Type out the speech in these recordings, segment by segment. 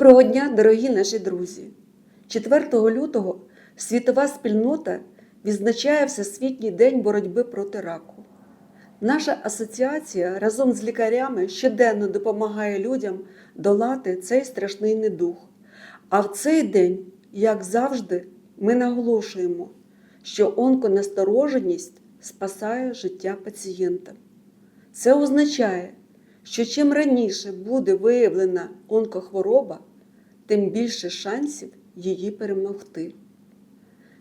Доброго дня, дорогі наші друзі! 4 лютого світова спільнота відзначає Всесвітній день боротьби проти раку. Наша асоціація разом з лікарями щоденно допомагає людям долати цей страшний недух. А в цей день, як завжди, ми наголошуємо, що онконастороженість спасає життя пацієнта. Це означає, що чим раніше буде виявлена онкохвороба, тим більше шансів її перемогти.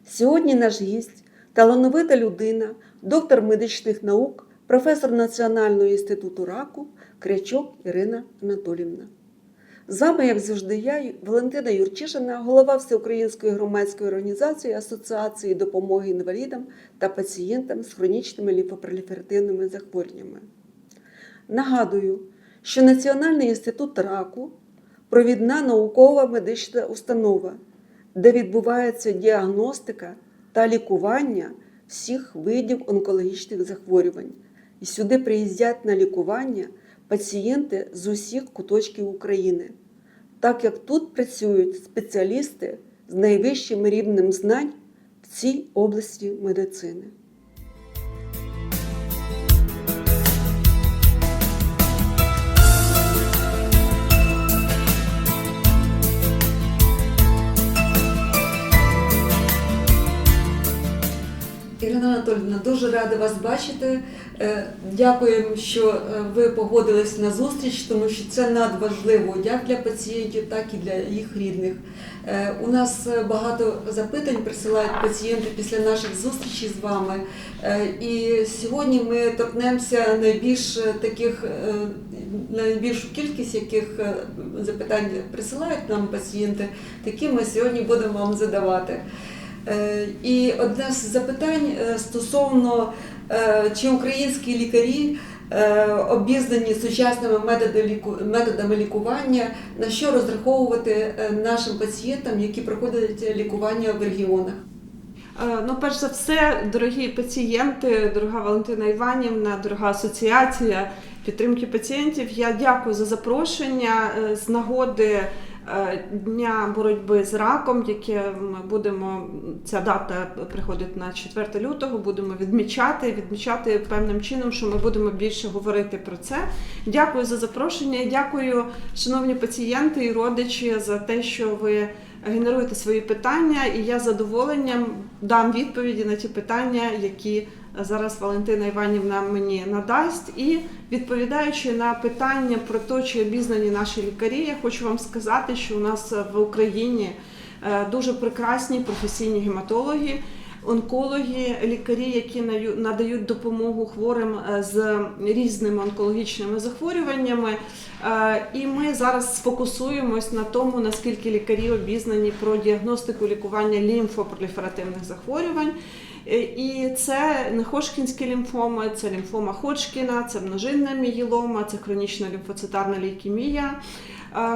Сьогодні наш гість талановита людина, доктор медичних наук, професор Національного інституту раку Крячок Ірина Анатолівна. З вами, як завжди, я, Валентина Юрчишина, голова Всеукраїнської громадської організації Асоціації допомоги інвалідам та пацієнтам з хронічними лімфопроліферативними захворюваннями. Нагадую, що Національний інститут раку провідна наукова медична установа, де відбувається діагностика та лікування всіх видів онкологічних захворювань. І сюди приїздять на лікування пацієнти з усіх куточків України, так як тут працюють спеціалісти з найвищим рівнем знань в цій області медицини. Ірина Анатольовна, дуже рада вас бачити. Е, Дякуємо, що е, ви погодились на зустріч, тому що це надважливо як для пацієнтів, так і для їх рідних. Е, У нас багато запитань присилають пацієнти після наших зустрічей з вами. І сьогодні ми торкнемося найбільш таких найбільшу кількість яких запитань присилають нам пацієнти, такі ми сьогодні будемо вам задавати. Е, І одне з запитань е, стосовно е, чи українські лікарі обізнані сучасними методами лікування, на що розраховувати нашим пацієнтам, які проходять лікування в регіонах. Ну, перш за все, дорогі пацієнти, дорога Валентина Іванівна, дорога асоціація підтримки пацієнтів. Я дякую за запрошення з нагоди Дня боротьби з раком, яке ми будемо ця дата приходить на 4 лютого. Будемо відмічати, відмічати певним чином, що ми будемо більше говорити про це. Дякую за запрошення. Дякую, шановні пацієнти і родичі, за те, що ви генеруєте свої питання, і я з задоволенням дам відповіді на ті питання, які зараз Валентина Іванівна мені надасть. І відповідаючи на питання про те, чи обізнані наші лікарі, я хочу вам сказати, що у нас в Україні е, дуже прекрасні професійні гематологи. Онкологи, лікарі, які надають допомогу хворим е, з різними онкологічними захворюваннями. Е, І ми зараз сфокусуємось на тому, наскільки лікарі обізнані про діагностику лікування лімфопроліферативних захворювань. Е, І це не Ходжкінські лімфоми, це лімфома Ходжкіна, це множинна мієлома, це хронічна лімфоцитарна лейкемія.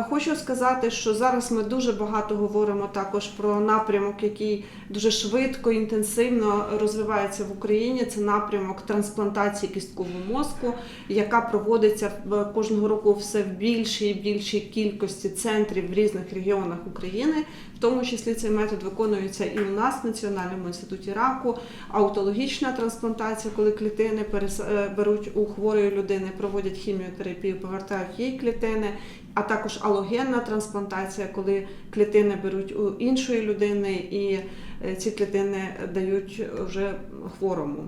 Хочу сказати, що зараз ми дуже багато говоримо також про напрямок, який дуже швидко, інтенсивно розвивається в Україні. Це напрямок трансплантації кісткового мозку, яка проводиться кожного року все в більшій і більшій кількості центрів в різних регіонах України. В тому числі цей метод виконується і у нас в Національному інституті раку, аутологічна трансплантація, коли клітини е, беруть у хворої людини, проводять хіміотерапію, повертають їй клітини, а також алогенна трансплантація, коли клітини беруть у іншої людини і е, ці клітини дають вже хворому.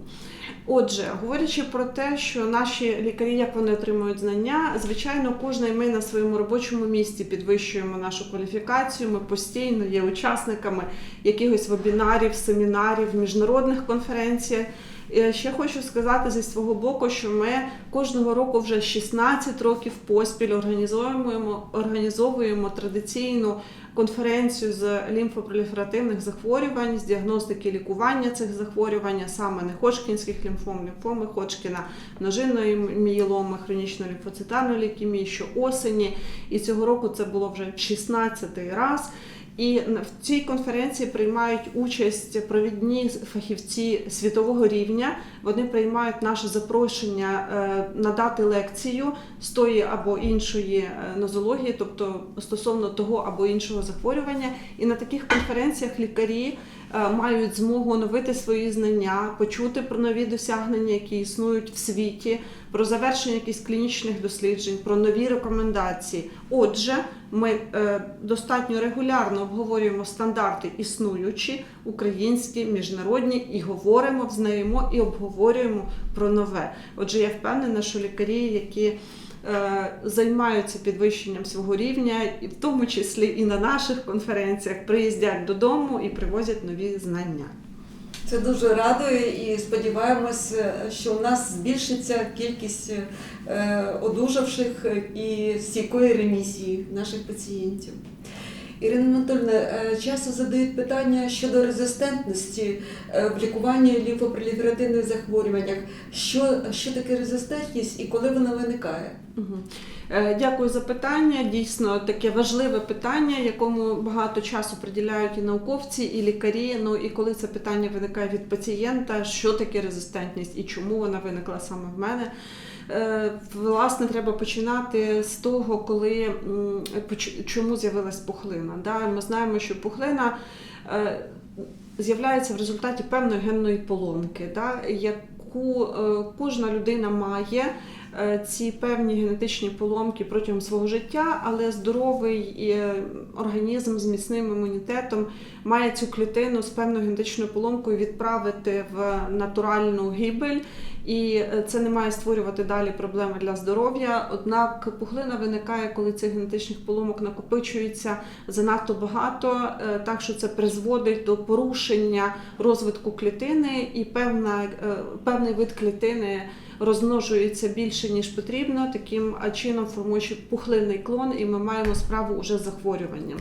Отже, говорячи про те, що наші лікарі, як вони отримують знання, звичайно, кожен ми на своєму робочому місці підвищуємо нашу кваліфікацію. Ми постійно є учасниками якихось вебінарів, семінарів, міжнародних конференцій. І Ще хочу сказати зі свого боку, що ми кожного року вже 16 років поспіль організовуємо, організовуємо традиційну конференцію з лімфопроліферативних захворювань, з діагностики лікування цих захворювань, саме не Ходжкінських лімфом, лімфоми Ходжкіна, множинної мієломи, хронічної лімфоцитарної лейкемії, що осені. І цього року це було вже 16 раз. І в цій конференції приймають участь провідні фахівці світового рівня. Вони приймають наше запрошення е, надати лекцію з тої або іншої е, нозології, тобто стосовно того або іншого захворювання. І на таких конференціях лікарі е, мають змогу оновити свої знання, почути про нові досягнення, які існують в світі, про завершення якихось клінічних досліджень, про нові рекомендації. Отже, ми е, достатньо регулярно обговорюємо стандарти існуючі, українські, міжнародні, і говоримо, взнаємо і обговорюємо про нове. Отже, я впевнена, що лікарі, які е, займаються підвищенням свого рівня, і в тому числі і на наших конференціях, приїздять додому і привозять нові знання. Це дуже радує і сподіваємось, що у нас збільшиться кількість е, одужавших і стійкої ремісії наших пацієнтів. Ірина Анатольовна, е, часто задають питання щодо резистентності е, в лікуванні лімфопроліферативних захворюваннях. Що, що таке резистентність і коли вона виникає? Е, Дякую за питання. Дійсно, таке важливе питання, якому багато часу приділяють і науковці, і лікарі. Ну і коли це питання виникає від пацієнта, що таке резистентність і чому вона виникла саме в мене. Е, Власне, треба починати з того, коли чому з'явилась пухлина. Ми знаємо, що пухлина е, з'являється в результаті певної генної поломки, яку е, кожна людина має ці певні генетичні поломки протягом свого життя, але здоровий організм з міцним імунітетом має цю клітину з певною генетичною поломкою відправити в натуральну гибель. І е, це не має створювати далі проблеми для здоров'я. Однак пухлина виникає, коли цих генетичних поломок накопичується занадто багато, е, так що це призводить до порушення розвитку клітини, і певна, е, певний вид клітини розмножується більше ніж потрібно, таким чином формуючи пухлинний клон, і ми маємо справу уже з захворюванням.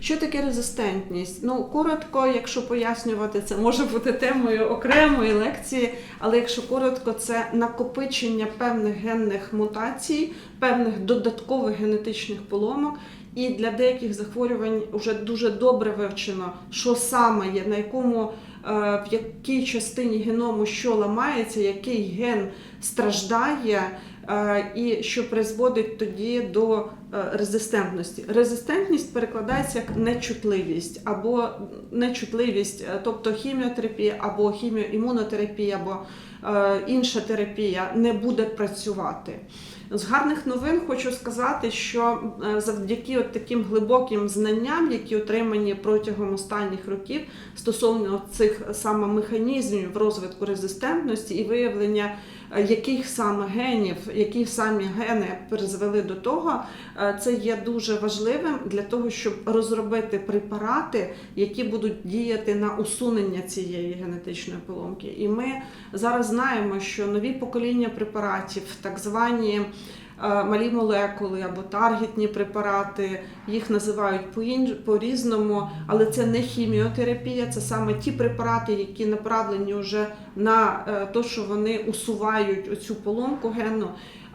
Що таке резистентність? Ну коротко, якщо пояснювати, це може бути темою окремої лекції, але якщо коротко, це накопичення певних генних мутацій, певних додаткових генетичних поломок. І для деяких захворювань вже дуже добре вивчено, що саме є, на якому в якій частині геному що ламається, який ген страждає, е, і що призводить тоді до е, резистентності. Резистентність перекладається як нечутливість або нечутливість, е, тобто хіміотерапія або хіміоімунотерапія, або е, інша терапія не буде працювати. З гарних новин хочу сказати, що е, завдяки от таким глибоким знанням, які отримані протягом останніх років стосовно цих саме механізмів розвитку резистентності і виявлення яких саме генів, які самі гени призвели до того, е, це є дуже важливим для того, щоб розробити препарати, які будуть діяти на усунення цієї генетичної поломки. І ми зараз знаємо, що нові покоління препаратів, так звані е, малі молекули або таргетні препарати, їх називають по-різному, але це не хіміотерапія, це саме ті препарати, які направлені вже на е, те, що вони усувають оцю поломку генну.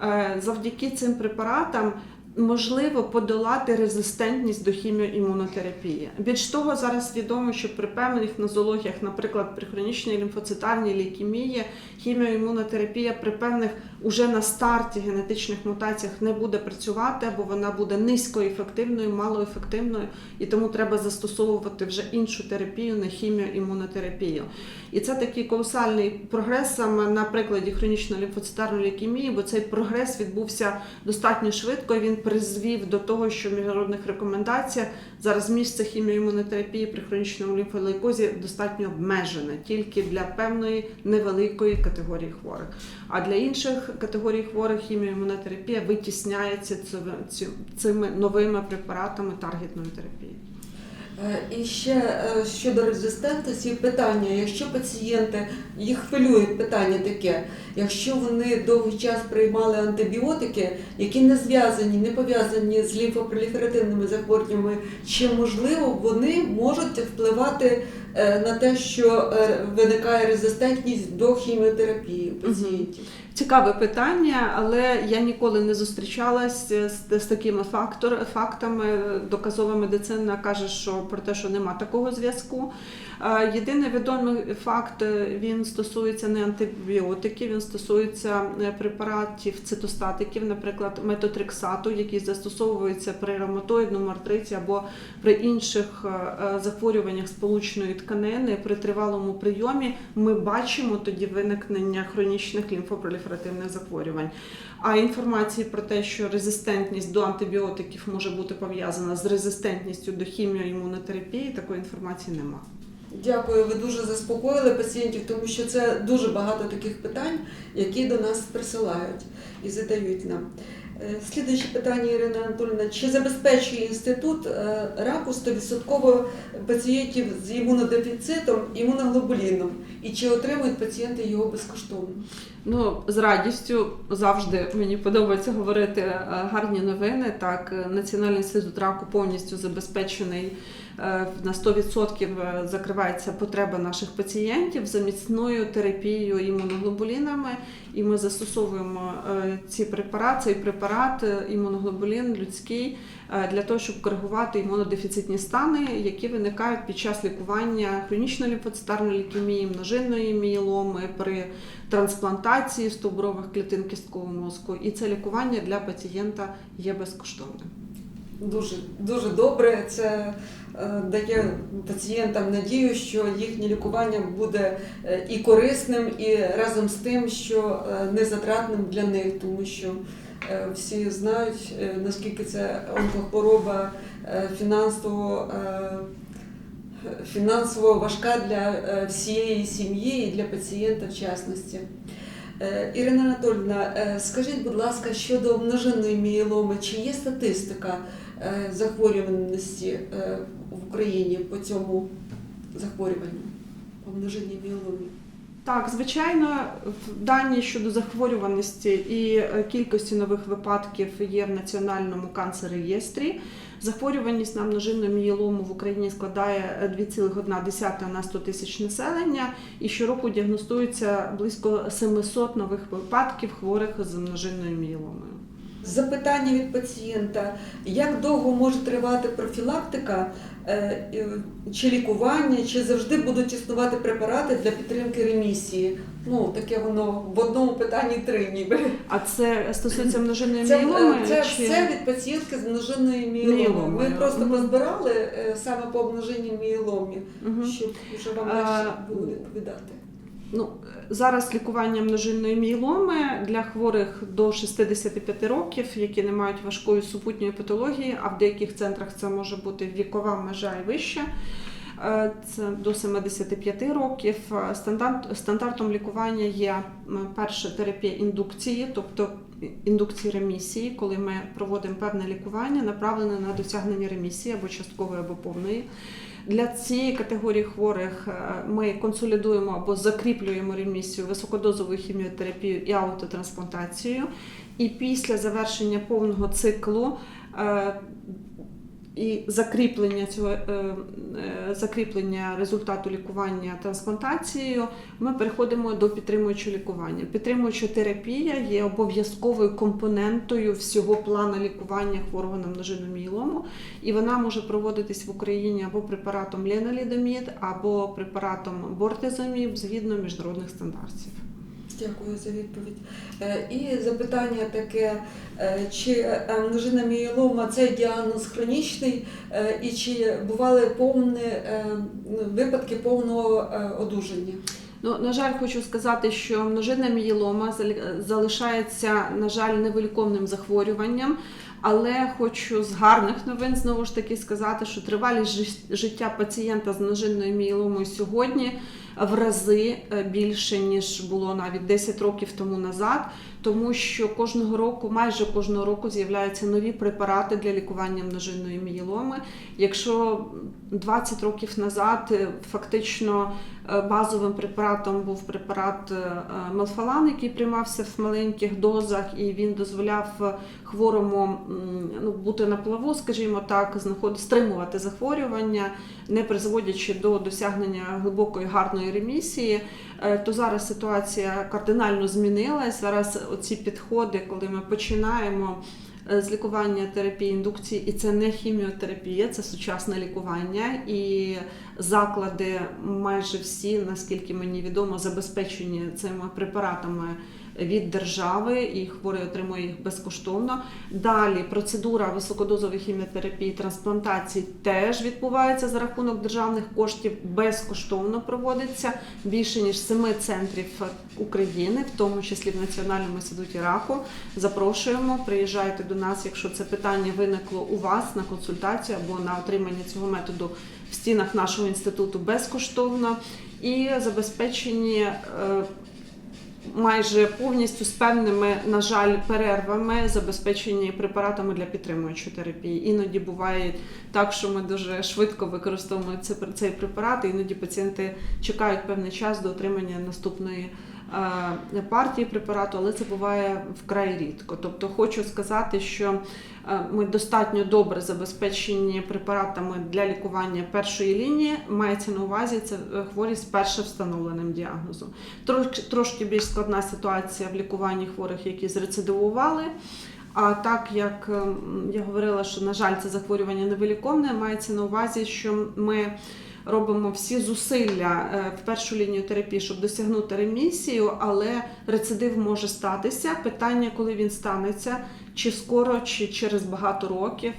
Е, Завдяки цим препаратам можливо подолати резистентність до хіміоімунотерапії. Більш того, зараз відомо, що при певних нозологіях, наприклад, при хронічній лімфоцитарній лейкемії, хіміоімунотерапія при певних уже на старті генетичних мутаціях не буде працювати, або вона буде низькоефективною, малоефективною, і тому треба застосовувати вже іншу терапію, не хіміоімунотерапію. І це такий колосальний прогрес саме на прикладі хронічної лімфоцитарної лейкемії, бо цей прогрес відбувся достатньо швидко. Він призвів до того, що в міжнародних рекомендаціях зараз місце хіміоімунотерапії при хронічному лімфолейкозі достатньо обмежене тільки для певної невеликої категорії хворих. А для інших категорій хворих хіміоімунотерапія витісняється цими- новими препаратами таргетної терапії. Е, І ще е, щодо резистентності питання, якщо пацієнти, їх хвилює питання таке, якщо вони довгий час приймали антибіотики, які не зв'язані, не пов'язані з лімфопроліферативними захворюваннями, чи можливо вони можуть впливати е, на те, що виникає резистентність до хіміотерапії пацієнтів? Цікаве питання, але я ніколи не зустрічалась з, з такими фактор, фактами. Доказова медицина каже, що про те, що нема такого зв'язку. Е, Єдиний відомий факт е, він стосується не антибіотиків, він стосується е, препаратів цитостатиків, наприклад, метотрексату, який застосовується при ревматоїдному артриті або при інших е, е, захворюваннях сполучної тканини. При тривалому прийомі ми бачимо тоді виникнення хронічних лімфопроліферативних захворювань. А інформації про те, що резистентність до антибіотиків може бути пов'язана з резистентністю до хіміоімунотерапії, такої інформації немає. Дякую, ви дуже заспокоїли пацієнтів, тому що це дуже багато таких питань, які до нас присилають і задають нам. Е, Слідуюче питання, Ірина Анатольовна. Чи забезпечує інститут е, раку 100% пацієнтів з імунодефіцитом, імуноглобуліном? І чи отримують пацієнти його безкоштовно? Ну, з радістю завжди мені подобається говорити е, гарні новини. Так, е, Національний інститут раку повністю забезпечений е, на 100% закривається потреба наших пацієнтів за міцною терапією імуноглобулінами. І ми застосовуємо ці препарати, цей препарат імуноглобулін людський для того, щоб коригувати імунодефіцитні стани, які виникають під час лікування хронічної лімфоцитарної лейкемії, множинної мієломи при трансплантації стовбурових клітин кісткового мозку. І це лікування для пацієнта є безкоштовним. Дуже дуже добре. Це е, дає пацієнтам надію, що їхнє лікування буде е, і корисним, і разом з тим, що е, незатратним для них, тому що е, всі знають, е, наскільки це онкохвороба е, фінансово. е, Фінансово важка для е, всієї сім'ї і для пацієнта в частності. Е, Ірина Анатольовна, е, скажіть, будь ласка, щодо множинної мієломи, чи є статистика е, захворюваності е, в Україні по цьому захворюванню, по множинній мієломі? Так, звичайно, дані щодо захворюваності і е, кількості нових випадків є в національному канцер-реєстрі. Захворюваність на множинну мієлому в Україні складає е, 2,1 на 100 тисяч населення, і щороку діагностується близько 700 нових випадків хворих з множинною мієломою. Запитання від пацієнта: як довго може тривати профілактика е, е, чи лікування, чи завжди будуть існувати препарати для підтримки ремісії? Ну, таке воно в одному питанні три ніби. А це стосується множинної Це, е, це чи... все від пацієнтки з множинною міломи. Ми просто угу. позбирали е, саме по множинній міломі, угу. щоб вже вам Е, легше було відповідати. Ну, зараз лікування множинної мієломи для хворих до 65 років, які не мають важкої супутньої патології, а в деяких центрах це може бути вікова межа і вища. е, Це до 75 років. Е, Стандарт, стандартом лікування є перша терапія індукції, тобто індукції ремісії, коли ми проводимо певне лікування, направлене на досягнення ремісії або часткової, або повної. Для цієї категорії хворих е, ми консолідуємо або закріплюємо ремісію високодозовою хіміотерапією і аутотрансплантацією. І після завершення повного циклу е, і закріплення цього е, е, закріплення результату лікування трансплантацією, ми переходимо до підтримуючого лікування. Підтримуюча терапія є обов'язковою компонентою всього плану лікування хворого на множинну мієлому, і вона може проводитись в Україні або препаратом леналідомід, або препаратом бортезоміб згідно міжнародних стандартів. Дякую за відповідь. Е, І запитання таке: е, чи е, множина мієлома це діагноз хронічний, і чи бували повні випадки повного одужання? Ну, на жаль, хочу сказати, що множинна мієлома залишається, на жаль, невиліковним захворюванням. Але хочу з гарних новин знову ж таки сказати, що тривалість життя пацієнта з множинною мієломою сьогодні в рази е, більше ніж було навіть 10 років тому назад, тому що кожного року, майже кожного року, з'являються нові препарати для лікування множинної мієломи. Якщо 20 років назад е, фактично е, базовим препаратом був препарат е, мелфалан, який приймався в маленьких дозах, і він дозволяв хворому ну, бути на плаву, скажімо так, стримувати захворювання, не призводячи до досягнення глибокої гарної ремісії, то зараз ситуація кардинально змінилась. Зараз оці підходи, коли ми починаємо е, з лікування терапії індукції, і це не хіміотерапія, це сучасне лікування. І заклади майже всі, наскільки мені відомо, забезпечені цими препаратами від держави, і хворий отримує їх безкоштовно. Далі процедура високодозової хіміотерапії трансплантації теж відбувається за рахунок державних коштів, безкоштовно проводиться більше ніж семи центрів України, в тому числі в Національному інституті раку. Запрошуємо, приїжджайте до нас, якщо це питання виникло у вас на консультацію або на отримання цього методу в стінах нашого інституту безкоштовно і забезпечені. Майже повністю з певними, на жаль, перервами забезпечені препаратами для підтримуючої терапії. Іноді буває так, що ми дуже швидко використовуємо цей, препарат, іноді пацієнти чекають певний час до отримання наступної. Е, Партії препарату, але це буває вкрай рідко. Тобто, хочу сказати, що е, ми достатньо добре забезпечені препаратами для лікування першої лінії. Мається на увазі це е, хворі з перше встановленим діагнозом. Трошки, трошки більш складна ситуація в лікуванні хворих, які зрецидивували. А так як ем, я говорила, що на жаль, це захворювання невиліковне, мається на увазі, що ми робимо всі зусилля е, в першу лінію терапії, щоб досягнути ремісію, але рецидив може статися. Питання, коли він станеться, чи скоро, чи через багато років.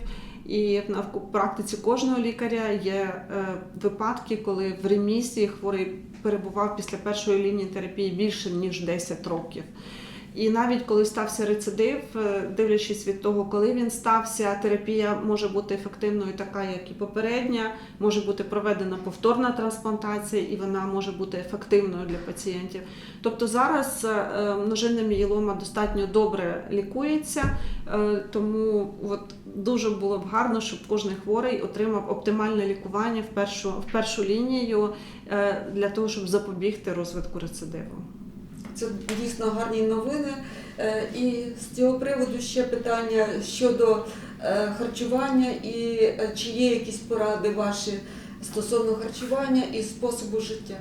І в практиці кожного лікаря є е, випадки, коли в ремісії хворий перебував після першої лінії терапії більше ніж 10 років. І навіть коли стався рецидив, е, дивлячись від того, коли він стався, терапія може бути ефективною, така як і попередня, може бути проведена повторна трансплантація, і вона може бути ефективною для пацієнтів. Тобто зараз е, множинна мієлома достатньо добре лікується, е, тому от дуже було б гарно, щоб кожен хворий отримав оптимальне лікування в першу, в першу лінію для того, щоб запобігти розвитку рецидиву. Це дійсно гарні новини. Е, І з цього приводу ще питання щодо е, харчування і е, чи є якісь поради ваші стосовно харчування і способу життя.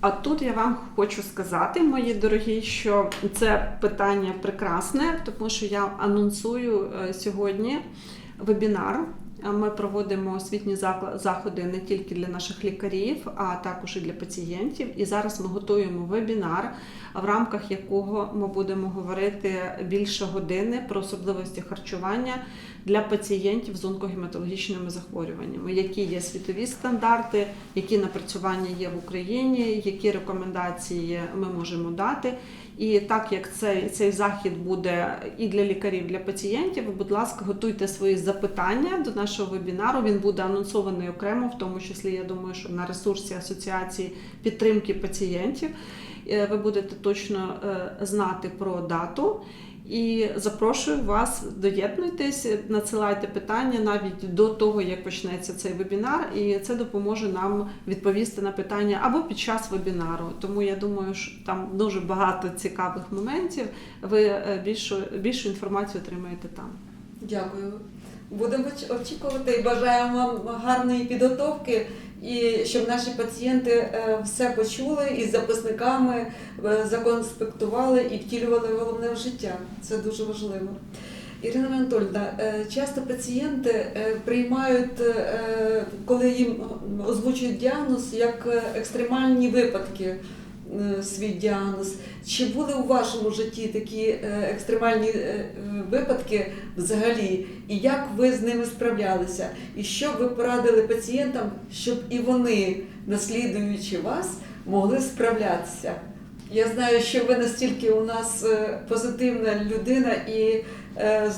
А тут я вам хочу сказати, мої дорогі, що це питання прекрасне, тому що я анонсую сьогодні вебінар. Ми проводимо освітні заходи не тільки для наших лікарів, а також і для пацієнтів. І зараз ми готуємо вебінар, в рамках якого ми будемо говорити більше години про особливості харчування для пацієнтів з онкогематологічними захворюваннями, які є світові стандарти, які напрацювання є в Україні, які рекомендації ми можемо дати. І так як цей, цей захід буде і для лікарів, і для пацієнтів, будь ласка, готуйте свої запитання до нашого вебінару. Він буде анонсований окремо, в тому числі, я думаю, що на ресурсі Асоціації підтримки пацієнтів. Е, Ви будете точно е, знати про дату. І запрошую вас, доєднуйтесь, надсилайте питання навіть до того, як почнеться цей вебінар, і це допоможе нам відповісти на питання або під час вебінару. Тому я думаю, що там дуже багато цікавих моментів. Ви е, більшу, більшу інформацію отримаєте там. Дякую. Будемо оч- очікувати і бажаємо вам гарної підготовки і щоб наші пацієнти е, все почули і з записниками е, законспектували і втілювали головне в життя. Це дуже важливо. Ірина Анатольовна, е, часто пацієнти приймають, коли їм озвучують діагноз, як екстремальні випадки свій діагноз. Чи були у вашому житті такі е, екстремальні е, е, випадки взагалі? І як ви з ними справлялися? І що ви порадили пацієнтам, щоб і вони, наслідуючи вас, могли справлятися? Я знаю, що ви настільки у нас е, позитивна людина і е,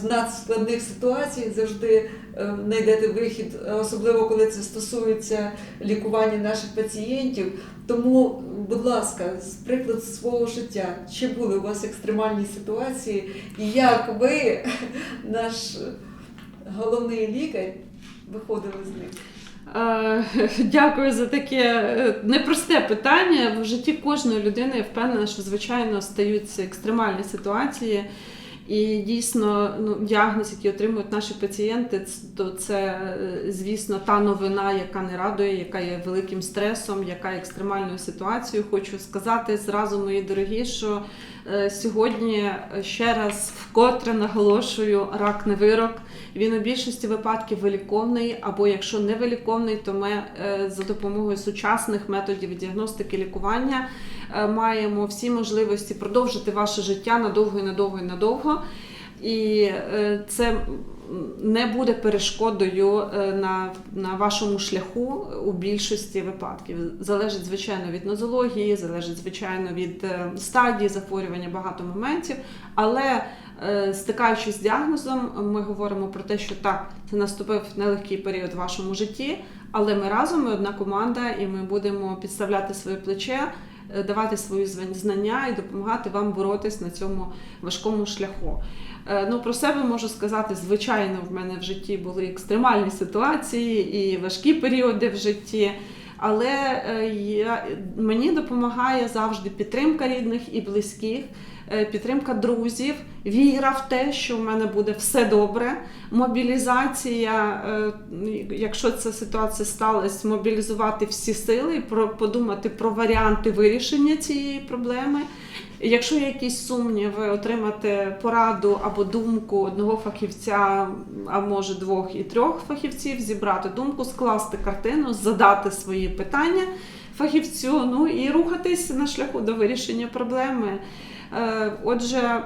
з надскладних ситуацій завжди е, знайдете вихід, особливо коли це стосується лікування наших пацієнтів. Тому, будь ласка, з приклад свого життя, чи були у вас екстремальні ситуації, і як ви, наш головний лікар, виходили з них? Е, Дякую за таке е, непросте питання. В житті кожної людини я впевнена, що звичайно стаються екстремальні ситуації. І дійсно, ну, діагноз, який отримують наші пацієнти, то це, е, звісно, та новина, яка не радує, яка є великим стресом, яка є екстремальною ситуацією. Хочу сказати зразу, мої дорогі, що е, сьогодні е, ще раз вкотре наголошую, рак не вирок. Він у більшості випадків виліковний, або якщо не виліковний, то ми за допомогою сучасних методів діагностики лікування маємо всі можливості продовжити ваше життя надовго і надовго і надовго. І е, це не буде перешкодою е, на, на вашому шляху у більшості випадків. Залежить, звичайно, від нозології, залежить, звичайно, від е, стадії захворювання, багато моментів. Але е, стикаючись з діагнозом, ми говоримо про те, що так, це наступив нелегкий період в вашому житті, але ми разом, ми одна команда, і ми будемо підставляти своє плече, е, давати свої знання і допомагати вам боротись на цьому важкому шляху. Е, Ну, про себе можу сказати, звичайно, в мене в житті були екстремальні ситуації і важкі періоди в житті. Але е, я, мені допомагає завжди підтримка рідних і близьких, е, підтримка друзів, віра в те, що в мене буде все добре. Мобілізація, е, якщо ця ситуація сталася, мобілізувати всі сили подумати про варіанти вирішення цієї проблеми. Якщо є якісь сумніви, отримати пораду або думку одного фахівця, а може двох і трьох фахівців, зібрати думку, скласти картину, задати свої питання фахівцю, ну і рухатись на шляху до вирішення проблеми. Е, Отже,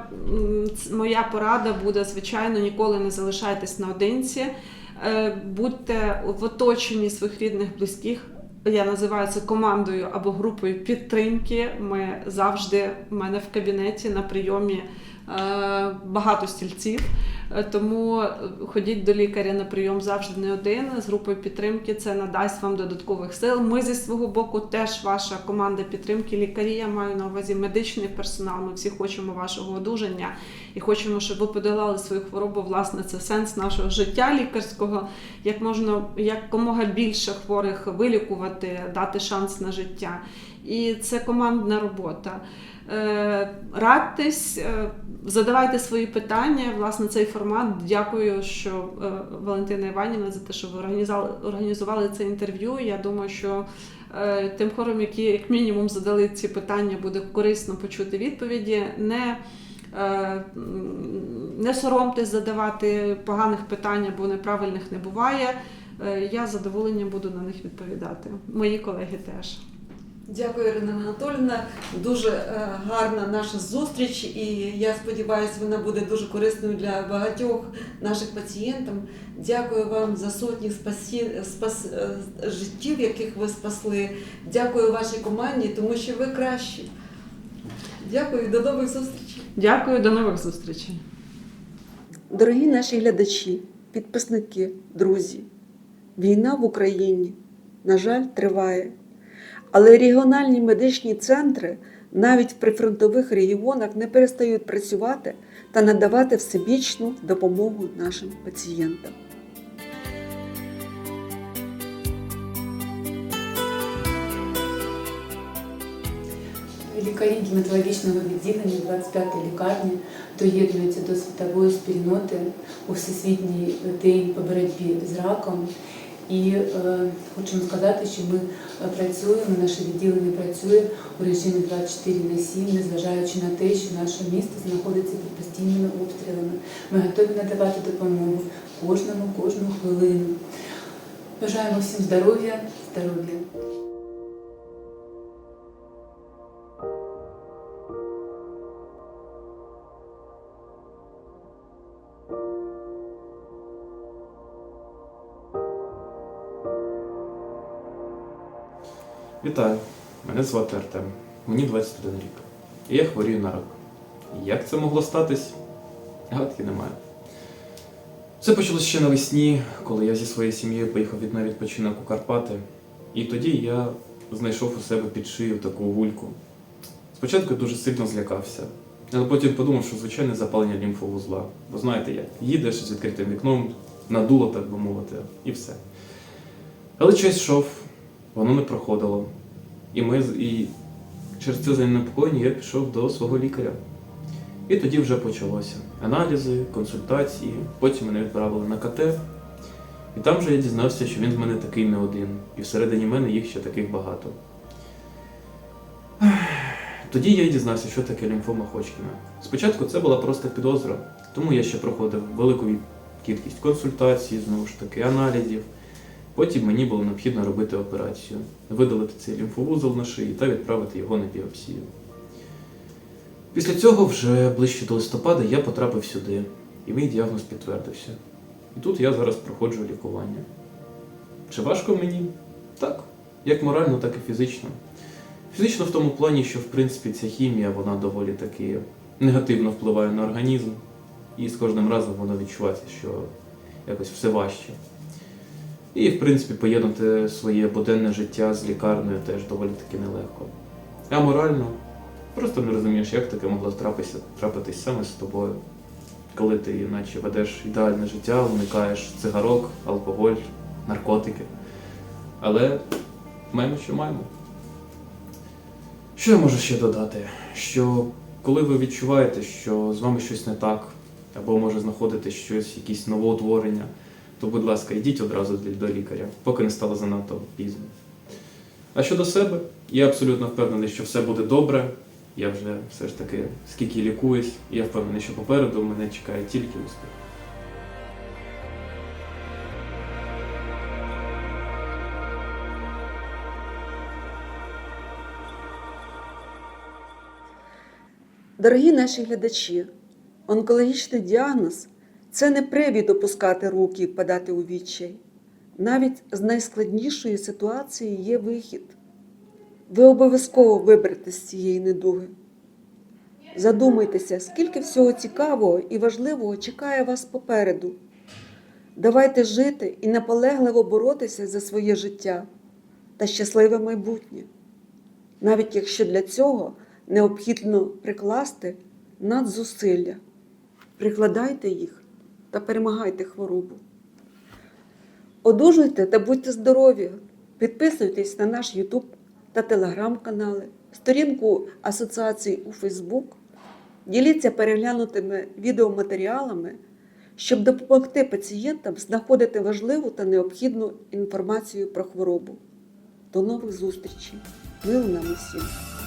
моя порада буде, звичайно, ніколи не залишайтесь наодинці, Е, будьте в оточенні своїх рідних, близьких. Я називаю це командою або групою підтримки. Ми завжди в мене в кабінеті на прийомі е, багато стільців. Е, Тому е, ходіть до лікаря на прийом завжди не один. З групою підтримки це надасть вам додаткових сил. Ми зі свого боку теж ваша команда підтримки. Лікарі я маю на увазі медичний персонал. Ми всі хочемо вашого одужання і хочемо, щоб ви подолали свою хворобу. Власне, це сенс нашого життя лікарського. Як можна якомога більше хворих вилікувати, дати шанс на життя. І це командна робота. Е, Радьтесь, е, задавайте свої питання. Власне, цей формат. Дякую, що е, Валентина Іванівна за те, що ви організували, це інтерв'ю. Я думаю, що тим хором, які як мінімум задали ці питання, буде корисно почути відповіді. Не не соромтесь задавати поганих питань, бо неправильних не буває. Я з задоволенням буду на них відповідати. Мої колеги теж. Дякую, Ірина Анатолівна. Дуже е, гарна наша зустріч, і я сподіваюся, вона буде дуже корисною для багатьох наших пацієнтів. Дякую вам за сотні спасі, спас, е, життів, яких ви спасли. Дякую вашій команді, тому що ви кращі. Дякую, до нових зустрічей. Дякую, до нових зустрічей. Дорогі наші глядачі, підписники, друзі, війна в Україні, на жаль, триває. Але регіональні медичні центри навіть в прифронтових регіонах не перестають працювати та надавати всебічну допомогу нашим пацієнтам. Лікарі гематологічного відділення 25-ї лікарні доєднуються до світової спільноти у Всесвітній день по боротьбі з раком. І е, хочемо сказати, що ми е, працюємо, наше відділення працює у режимі 24 на 7, незважаючи на те, що наше місто знаходиться під постійними обстрілами. Ми готові надавати допомогу кожному, кожну хвилину. Бажаємо всім здоров'я, здоров'я. Вітаю, мене звати Артем. Мені 21 рік. І я хворію на рак. Як це могло статись? Гадки немає. Все почалося ще навесні, коли я зі своєю сім'єю поїхав від на відпочинок у Карпати. І тоді я знайшов у себе під шию таку гульку. Спочатку я дуже сильно злякався, але потім подумав, що звичайне запалення лімфовузла. Бо знаєте як, їдеш з відкритим вікном, надуло, так би мовити, і все. Але час йшов, воно не проходило. І, ми, і через це занепокоєння я пішов до свого лікаря. І тоді вже почалося. Аналізи, консультації, потім мене відправили на КТ. І там же я дізнався, що він в мене такий не один. І всередині мене їх ще таких багато. Тоді я й дізнався, що таке лімфома Ходжкіна. Спочатку це була просто підозра, тому я ще проходив велику кількість консультацій, знову ж таки, аналізів. Потім мені було необхідно робити операцію, видалити цей лімфовузол на шиї та відправити його на біопсію. Після цього, вже ближче до листопада, я потрапив сюди, і мій діагноз підтвердився. І тут я зараз проходжу лікування. Чи важко мені? Так. Як морально, так і фізично. Фізично в тому плані, що в принципі ця хімія вона доволі таки негативно впливає на організм, і з кожним разом воно відчувається, що якось все важче. І, в принципі, поєднати своє буденне життя з лікарнею теж доволі таки нелегко. А морально просто не розумієш, як таке могло трапитися, трапитись саме з тобою, коли ти наче ведеш ідеальне життя, уникаєш цигарок, алкоголь, наркотики. Але маємо, що маємо. Що я можу ще додати? Що коли ви відчуваєте, що з вами щось не так, або може знаходити щось, якісь новоутворення, то, будь ласка, йдіть одразу до лікаря, поки не стало занадто пізно. А щодо себе, я абсолютно впевнений, що все буде добре. Я вже все ж таки скільки лікуюсь, я впевнений, що попереду мене чекає тільки успіх. Дорогі наші глядачі, онкологічний діагноз це не привід опускати руки і впадати у відчай. Навіть з найскладнішої ситуації є вихід. Ви обов'язково виберете з цієї недуги. Задумайтеся, скільки всього цікавого і важливого чекає вас попереду. Давайте жити і наполегливо боротися за своє життя та щасливе майбутнє, навіть якщо для цього необхідно прикласти надзусилля. Прикладайте їх та перемагайте хворобу. Одужуйте та будьте здорові! Підписуйтесь на наш YouTube та телеграм-канали, сторінку асоціації у Facebook, діліться переглянутими відеоматеріалами, щоб допомогти пацієнтам знаходити важливу та необхідну інформацію про хворобу. До нових зустрічей! Миру нам усім!